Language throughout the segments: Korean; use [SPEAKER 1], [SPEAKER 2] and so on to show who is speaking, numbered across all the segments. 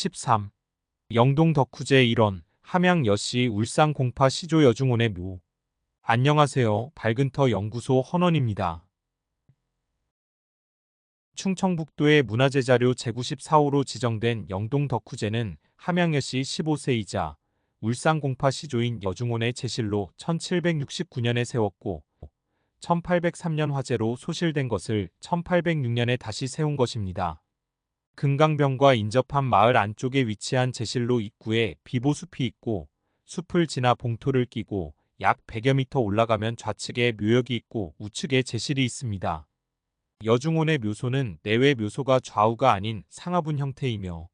[SPEAKER 1] 13. 영동 덕후제 1원 함양 여시 울산 공파 시조 여중원의 묘 안녕하세요. 밝은터 연구소 헌원입니다. 충청북도의 문화재자료 제94호로 지정된 영동 덕후제는 함양여시 15세이자 울산 공파 시조인 여중원의 제실로 1769년에 세웠고 1803년 화재로 소실된 것을 1806년에 다시 세운 것입니다. 금강병과 인접한 마을 안쪽에 위치한 제실로 입구에 비보숲이 있고 숲을 지나 봉토를 끼고 약 100여 미터 올라가면 좌측에 묘역이 있고 우측에 제실이 있습니다. 여중원의 묘소는 내외 묘소가 좌우가 아닌 상하분 형태이며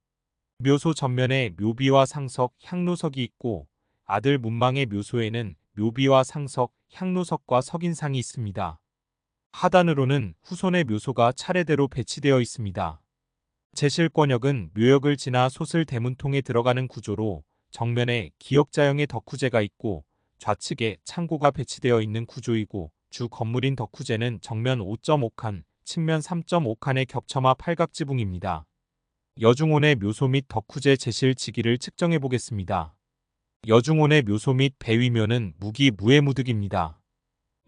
[SPEAKER 1] 묘소 전면에 묘비와 상석, 향로석이 있고 아들 문망의 묘소에는 묘비와 상석, 향로석과 석인상이 있습니다. 하단으로는 후손의 묘소가 차례대로 배치되어 있습니다. 제실권역은 묘역을 지나 솥을 대문통에 들어가는 구조로 정면에 기역자형의 덕후제가 있고 좌측에 창고가 배치되어 있는 구조이고 주 건물인 덕후제는 정면 5.5칸, 측면 3.5칸의 겹쳐마 팔각지붕입니다. 여중원의 묘소 및 덕후제 제실 지기를 측정해 보겠습니다. 여중원의 묘소 및 배위면은 무기 무해무득입니다.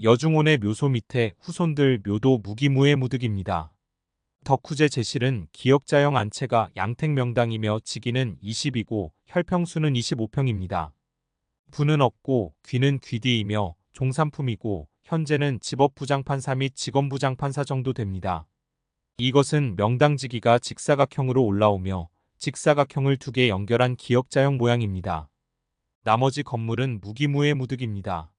[SPEAKER 1] 여중원의 묘소 밑에 후손들 묘도 무기 무해 무득입니다. 덕후제 제실은 기역자형 안채가 양택 명당이며 지기는 20이고 혈평수는 25평입니다. 부는 없고 귀는 귀디이며 종산품이고 현재는 집업부장판사 및 직원부장판사 정도 됩니다. 이것은 명당지기가 직사각형으로 올라오며 직사각형을 두 개 연결한 기역자형 모양입니다. 나머지 건물은 무기무의 무득입니다.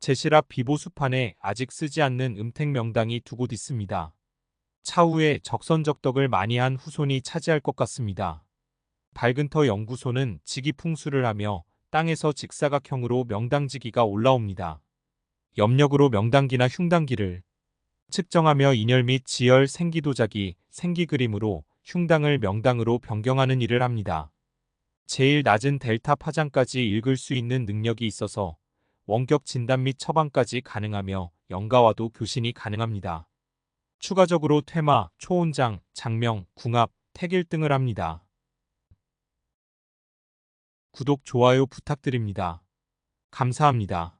[SPEAKER 1] 제실 앞 비보수판에 아직 쓰지 않는 음택 명당이 두 곳 있습니다. 차후에 적선적덕을 많이 한 후손이 차지할 것 같습니다. 밝은터 연구소는 지기풍수를 하며 땅에서 직사각형으로 명당지기가 올라옵니다. 염력으로 명당기나 흉당기를 측정하며 인열 및 지열 생기도자기, 생기그림으로 흉당을 명당으로 변경하는 일을 합니다. 제일 낮은 델타 파장까지 읽을 수 있는 능력이 있어서 원격 진단 및 처방까지 가능하며 영가와도 교신이 가능합니다. 추가적으로 퇴마, 초혼장, 장명, 궁합, 택일 등을 합니다. 구독, 좋아요 부탁드립니다. 감사합니다.